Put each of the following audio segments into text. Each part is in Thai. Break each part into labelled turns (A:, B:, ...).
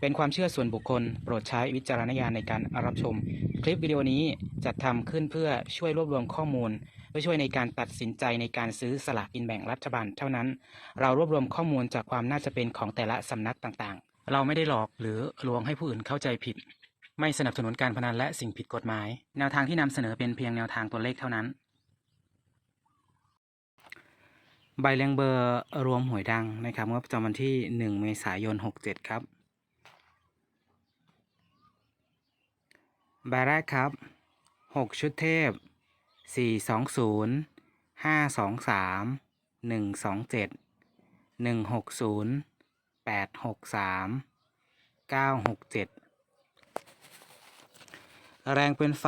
A: เป็นความเชื่อส่วนบุคคล โปรดใช้วิจารณญาณในการรับชม คลิปวิดีโอนี้จัดทำขึ้นเพื่อช่วยรวบรวมข้อมูล เพื่อช่วยในการตัดสินใจในการซื้อสลากกินแบ่งรัฐบาลเท่านั้น เรารวบรวมข้อมูลจากความน่าจะเป็นของแต่ละสำนักต่างๆ เราไม่ได้หลอกหรือลวงให้ผู้อื่นเข้าใจผิด ไม่สนับสนุนการพนันและสิ่งผิดกฎหมาย แนวทางที่นำเสนอเป็นเพียงแนวทางตัวเลขเท่านั้น ใบเลียงเบอร์รวมหวยดังนะครับงวดประจำวันที่ 1 เมษายน 67 ครับ ใบแรกครับ 6 ชุดเทพ 420 523 127 160 863 967 แรงเป็นไฟ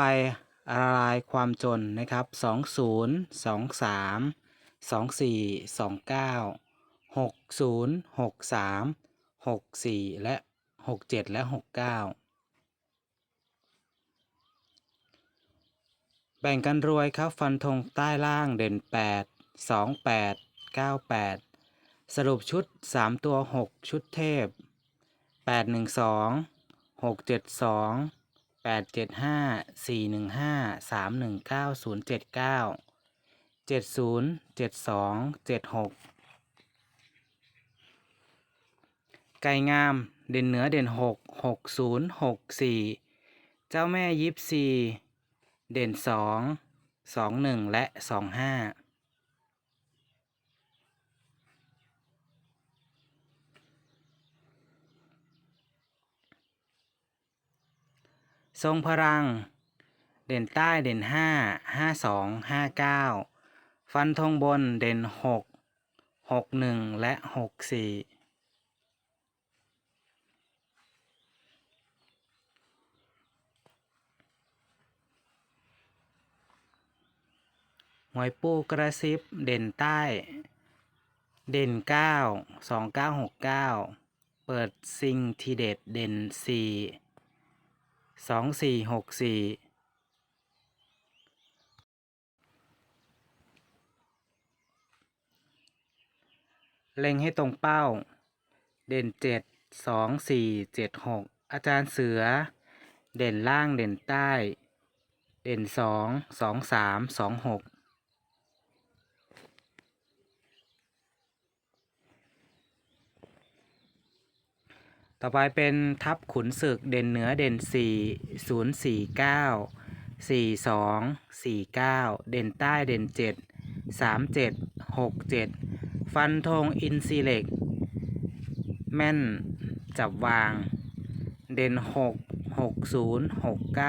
A: ละลายความจนนะครับ 20 23 24 29 60 63 64 และ 67 และ 69 แบ่งกันรวยครับฟันธงใต้ล่างเด่น 8 28 98 สรุปชุด 3 ตัว 6 ชุดเทพ 812 672 875 415 319 079 70 72 76 ไก่งาม เด่นเหนือเด่น 6 60 64 เจ้าแม่ยิปซี เด่นสองสองหนึ่งและสองห้าทรงพลัง เด่นใต้เด่นห้าห้าสองห้าเก้าฟันธงบนเด่นหกหกหนึ่งและหกสี่ หวยปูกระซิบเด่นใต้ เด่น9 2969เปิดซิงทีเด็ดเด่น4 2464เล็งให้ตรงเป้า เด่น7 2 4 7 6อาจารย์เสือ เด่นล่างเด่นใต้ เด่น2 2 3 2 6 ต่อไปเป็นทับขุนศึกเด่นเหนือเด่น 4 0 4 9 4 2 4 9 เด่นใต้เด่น 7 3 7 6 7 ฟันธงอินซีเล็ก แม่นจับวาง เด่น 6 6 0 6 9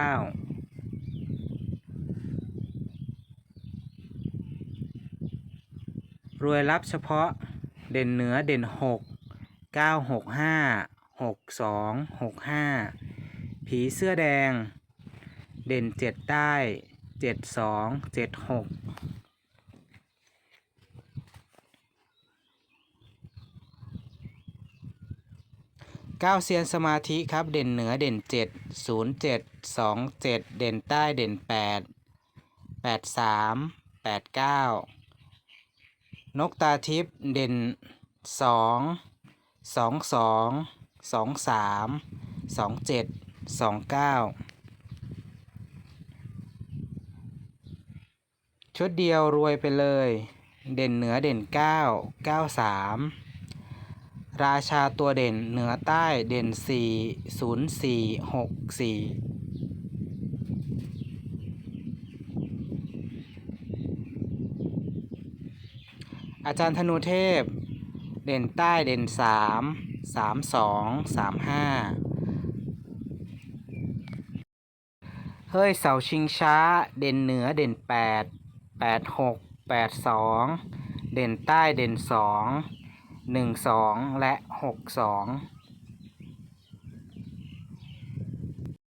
A: รวยรับเฉพาะเด่นเหนือเด่น 6 9 6 5 หกสองหกห้าผีเสื้อแดง เด่นเจ็ดใต้เจ็ดสองเจ็ดหกเก้าเซียนสมาธิครับเด่นเหนือเด่นเจ็ดศูนย์เจ็ดสองเจ็ดเด่นใต้เด่นแปดแปดสามแปดเก้านกตาทิพย์เด่นสองสองสอง สองสามสองเจ็ดสองเก้าชุดเดียวรวยไปเลย เด่นเหนือเด่นเก้าเก้าสามราชาตัวเด่นเหนือใต้เด่นสี่ศูนย์สี่หกสี่อาจารย์ธนูเทพ เด่นใต้เด่นสาม สามสองสามห้าเฮ้ยเสาชิงช้า เด่นเหนือเด่นแปดแปดหกแปดสองเด่นใต้เด่นสองหนึ่งสองและหกสอง